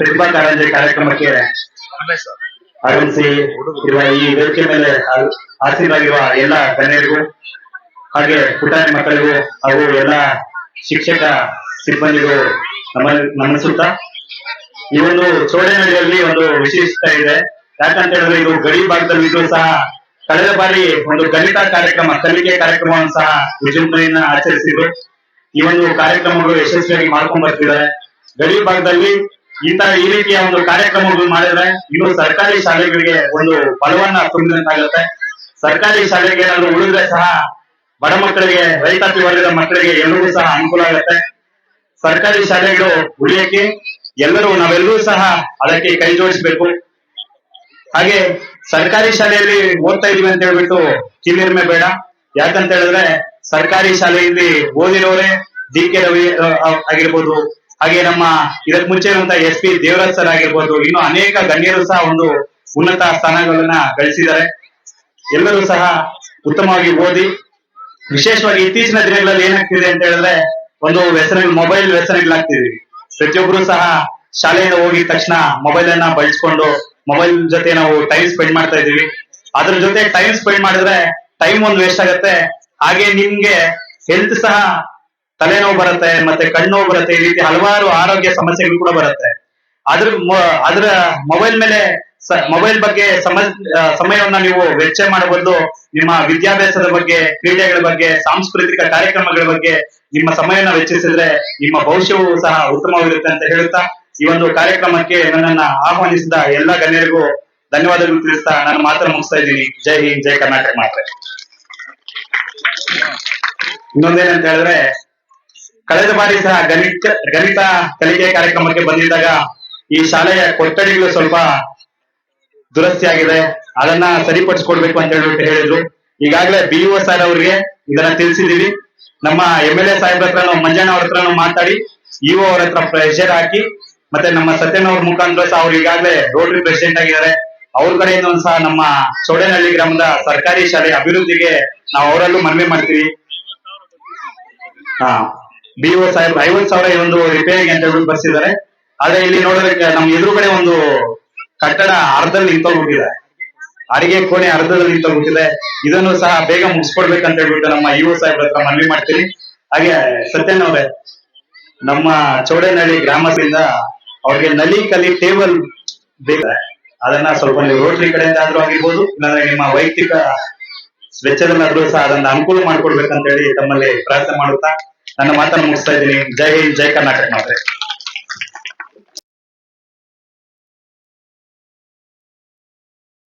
ಪ್ರತಿಭಾ ಕಾರಂಜಿ ಕಾರ್ಯಕ್ರಮಕ್ಕೆ ಆಗಮಿಸಿ ಇರುವ ಈ ವೇದಿಕೆ ಮೇಲೆ ಆ- ಎಲ್ಲ ಗಣ್ಯರಿಗೂ ಹಾಗೆ ಪುಟಾಣಿ ಮಕ್ಕಳಿಗೂ ಹಾಗೂ ಎಲ್ಲ ಶಿಕ್ಷಕ ಸಿಬ್ಬಂದಿಗೂ ನಮ್ಮ ನಮಿಸುತ್ತಾ ಈ ಒಂದು ಚೋಳನಹಳ್ಳಿಯಲ್ಲಿ ಒಂದು ವಿಶೇಷತೆ ಇದೆ. ಯಾಕಂತ ಹೇಳಿದ್ರೆ ಇದು ಗಡಿ ಭಾಗದಲ್ಲಿ ಇದ್ರು ಸಹ ಕಳೆದ ಬಾರಿ ಒಂದು ಗಣಿತ ಕಾರ್ಯಕ್ರಮ, ಕಲಿಕೆ ಕಾರ್ಯಕ್ರಮವನ್ನು ಸಹ ವಿಜೃಂಭಣೆಯನ್ನ ಆಚರಿಸಿದ್ರು. ಈ ಒಂದು ಕಾರ್ಯಕ್ರಮಗಳು ಯಶಸ್ವಿಯಾಗಿ ಮಾಡ್ಕೊಂಡ್ ಬರ್ತಿದ್ದಾರೆ ಗಡಿ ಭಾಗದಲ್ಲಿ ಈ ತರ ಈ ರೀತಿಯ ಒಂದು ಕಾರ್ಯಕ್ರಮಗಳು ಮಾಡಿದ್ರೆ ಇನ್ನು ಸರ್ಕಾರಿ ಶಾಲೆಗಳಿಗೆ ಒಂದು ಬಲವನ್ನ ತುಂಬಿದಂತಾಗುತ್ತೆ ಸರ್ಕಾರಿ ಶಾಲೆಗೆ ಏನಾದ್ರು ಉಳಿದ್ರೆ ಸಹ ಬಡ ಮಕ್ಕಳಿಗೆ, ರೈತಾಪಿ ವರ್ಗದ ಮಕ್ಕಳಿಗೆ ಎಲ್ಲರಿಗೂ ಸಹ ಅನುಕೂಲ ಆಗುತ್ತೆ. ಸರ್ಕಾರಿ ಶಾಲೆಗಳು ಉಳಿಯಕ್ಕೆ ಎಲ್ಲರೂ ನಾವೆಲ್ಲರೂ ಸಹ ಅದಕ್ಕೆ ಕೈ ಜೋಡಿಸ್ಬೇಕು. ಹಾಗೆ ಸರ್ಕಾರಿ ಶಾಲೆಯಲ್ಲಿ ಓದ್ತಾ ಇದೀವಿ ಅಂತ ಹೇಳ್ಬಿಟ್ಟು ಕಿವಿರ್ಮೆ ಬೇಡ. ಯಾಕಂತ ಹೇಳಿದ್ರೆ ಸರ್ಕಾರಿ ಶಾಲೆಯಲ್ಲಿ ಓದಿರೋರೆ ಡಿ ಕೆ ರವಿ ಆಗಿರ್ಬೋದು ಹಾಗೆ ನಮ್ಮ ಇದಕ್ ಮುಂಚೆ ಇರುವಂತಹ ಎಸ್ ಪಿ ದೇವರಾಜ್ ಸರ್ ಆಗಿರ್ಬೋದು, ಇನ್ನು ಅನೇಕ ಗಣ್ಯರು ಸಹ ಒಂದು ಉನ್ನತ ಸ್ಥಾನಗಳನ್ನ ಗಳಿಸಿದ್ದಾರೆ. ಎಲ್ಲರೂ ಸಹ ಉತ್ತಮವಾಗಿ ಓದಿ, ವಿಶೇಷವಾಗಿ ಇತ್ತೀಚಿನ ದಿನಗಳಲ್ಲಿ ಏನಾಗ್ತಿದೆ ಅಂತ ಹೇಳಿದ್ರೆ ಒಂದು ವ್ಯಸನ ಮೊಬೈಲ್ ವ್ಯಸನಗಳಾಗ್ತಿದ್ವಿ. ಪ್ರತಿಯೊಬ್ಬರು ಸಹ ಶಾಲೆಯಿಂದ ಹೋಗಿದ ತಕ್ಷಣ ಮೊಬೈಲ್ ಅನ್ನ ಬಳಸ್ಕೊಂಡು ಮೊಬೈಲ್ ಜೊತೆ ನಾವು ಟೈಮ್ ಸ್ಪೆಂಡ್ ಮಾಡ್ತಾ ಇದೀವಿ. ಅದ್ರ ಜೊತೆ ಟೈಮ್ ಸ್ಪೆಂಡ್ ಮಾಡಿದ್ರೆ ಟೈಮ್ ಒಂದು ವೇಸ್ಟ್ ಆಗತ್ತೆ. ಹಾಗೆ ನಿಮ್ಗೆ ಹೆಲ್ತ್ ಸಹ ತಲೆನೋವು ಬರುತ್ತೆ, ಮತ್ತೆ ಕಣ್ಣು ಬರುತ್ತೆ, ಈ ರೀತಿ ಹಲವಾರು ಆರೋಗ್ಯ ಸಮಸ್ಯೆಗಳು ಕೂಡ ಬರುತ್ತೆ. ಅದ್ರ ಅದ್ರ ಮೊಬೈಲ್ ಮೇಲೆ ಮೊಬೈಲ್ ಬಗ್ಗೆ ಸಮ ಸಮಯವನ್ನ ನೀವು ವೆಚ್ಚ ಮಾಡಬಹುದು ನಿಮ್ಮ ವಿದ್ಯಾಭ್ಯಾಸದ ಬಗ್ಗೆ, ಕ್ರೀಡೆಗಳ ಬಗ್ಗೆ, ಸಾಂಸ್ಕೃತಿಕ ಕಾರ್ಯಕ್ರಮಗಳ ಬಗ್ಗೆ ನಿಮ್ಮ ಸಮಯವನ್ನ ವೆಚ್ಚಿಸಿದ್ರೆ ನಿಮ್ಮ ಭವಿಷ್ಯವು ಸಹ ಉತ್ತಮವಾಗಿರುತ್ತೆ ಅಂತ ಹೇಳುತ್ತಾ, ಈ ಒಂದು ಕಾರ್ಯಕ್ರಮಕ್ಕೆ ನನ್ನನ್ನ ಆಹ್ವಾನಿಸಿದ ಎಲ್ಲ ಗಣ್ಯರಿಗೂ ಧನ್ಯವಾದಗಳು ತಿಳಿಸ್ತಾ ನಾನು ಮಾತ್ರ ಮುಗಿಸ್ತಾ ಇದ್ದೀನಿ. ಜೈ ಹಿಂದ್, ಜೈ ಕರ್ನಾಟಕ ಮಾತ್ರ ಇನ್ನೊಂದೇನಂತ ಹೇಳಿದ್ರೆ ಕಳೆದ ಬಾರಿ ಸಹ ಗಣಿತ ಗಣಿತ ಕಲಿಕೆ ಕಾರ್ಯಕ್ರಮಕ್ಕೆ ಬಂದಿದ್ದಾಗ ಈ ಶಾಲೆಯ ಕೊಠಡಿಗಳು ಸ್ವಲ್ಪ ದುರಸ್ತಿ ಆಗಿದೆ ಅದನ್ನ ಸರಿಪಡಿಸ್ಕೊಡ್ಬೇಕು ಅಂತ ಹೇಳ್ಬಿಟ್ಟು ಹೇಳಿದ್ರು. ಈಗಾಗಲೇ ಬಿ ಓ ಸರ್ ಅವರಿಗೆ ಇದನ್ನ ತಿಳಿಸಿದೀವಿ ನಮ್ಮ ಎಂ ಎಲ್ ಎ ಸಾಹೇಬ್ರ ಹತ್ರ ನಾವು ಮಂಜಣ್ಣ ಅವ್ರ ಹತ್ರ ಮಾತಾಡಿ ಇಒ ಅವ್ರ ಹತ್ರ ಪ್ರೆಷರ್ ಹಾಕಿ, ಮತ್ತೆ ನಮ್ಮ ಸತ್ಯನ್ ಅವ್ರ ಮುಖಾಂತರ ಸಹ ಅವ್ರು ಈಗಾಗಲೇ ರೋಟರಿ ಪ್ರೆಸಿಡೆಂಟ್ ಆಗಿದ್ದಾರೆ. ಅವ್ರ ಕಡೆಯಿಂದ ಸಹ ನಮ್ಮ ಚೌಡೇನಹಳ್ಳಿ ಗ್ರಾಮದ ಸರ್ಕಾರಿ ಶಾಲೆ ಅಭಿವೃದ್ಧಿಗೆ ನಾವು ಅವರಲ್ಲೂ ಮನವಿ ಮಾಡ್ತೀವಿ. ಹಾ. ಬಿ ಒ ಸಾಹೇಬ್ ಐವತ್ ಸಾವಿರ ಒಂದು ರಿಪೇರಿಗೆ ಅಂತ ಹೇಳಿ ಬರ್ಸಿದ್ದಾರೆ. ಆದ್ರೆ ಇಲ್ಲಿ ನೋಡೋದಕ್ಕೆ ನಮ್ ಎದುರುಗಡೆ ಒಂದು ಕಟ್ಟಡ ಅರ್ಧದಲ್ಲಿ ನಿಂತೋಗ್ಬಿಟ್ಟಿದೆ ಅಡಿಗೆ ಕೋಣೆ ಅರ್ಧದಲ್ಲಿ ನಿಂತೋಗ್ಬಿಟ್ಟಿದೆ ಇದನ್ನು ಸಹ ಬೇಗ ಮುಗಿಸ್ಕೊಡ್ಬೇಕಂತ ಹೇಳ್ಬಿಟ್ಟು ನಮ್ಮ ಇಒ ಸಾಹೇಬ್ ಹತ್ರ ಮನವಿ ಮಾಡ್ತೀನಿ. ಹಾಗೆ ಸತ್ಯನ್ ಅವರೇ, ನಮ್ಮ ಚೌಡೇನಹಳ್ಳಿ ಗ್ರಾಮದಿಂದ ಅವ್ರಿಗೆ ನಲಿ ಕಲಿ ಟೇಬಲ್ ಬೇಕು. ಅದನ್ನ ಸ್ವಲ್ಪ ನೀವು ರೋಟರಿ ಕಡೆಯಿಂದ ಆದ್ರೂ ಆಗಿರ್ಬೋದು, ಇಲ್ಲಾಂದ್ರೆ ನಿಮ್ಮ ವೈಯಕ್ತಿಕ ವೆಚ್ಚದಲ್ಲಾದ್ರೂ ಸಹ ಅದನ್ನ ಅನುಕೂಲ ಮಾಡ್ಕೊಡ್ಬೇಕಂತ ಹೇಳಿ ತಮ್ಮಲ್ಲಿ ಪ್ರಾರ್ಥನೆ ಮಾಡುತ್ತಾ ನನ್ನ ಮಾತನ್ನು ಮುಗಿಸ್ತಾ ಇದ್ದೀನಿ. ಜೈ ಹಿಂದ್ ಜೈ ಕರ್ನಾಟಕ ಮಾತ್ರೆ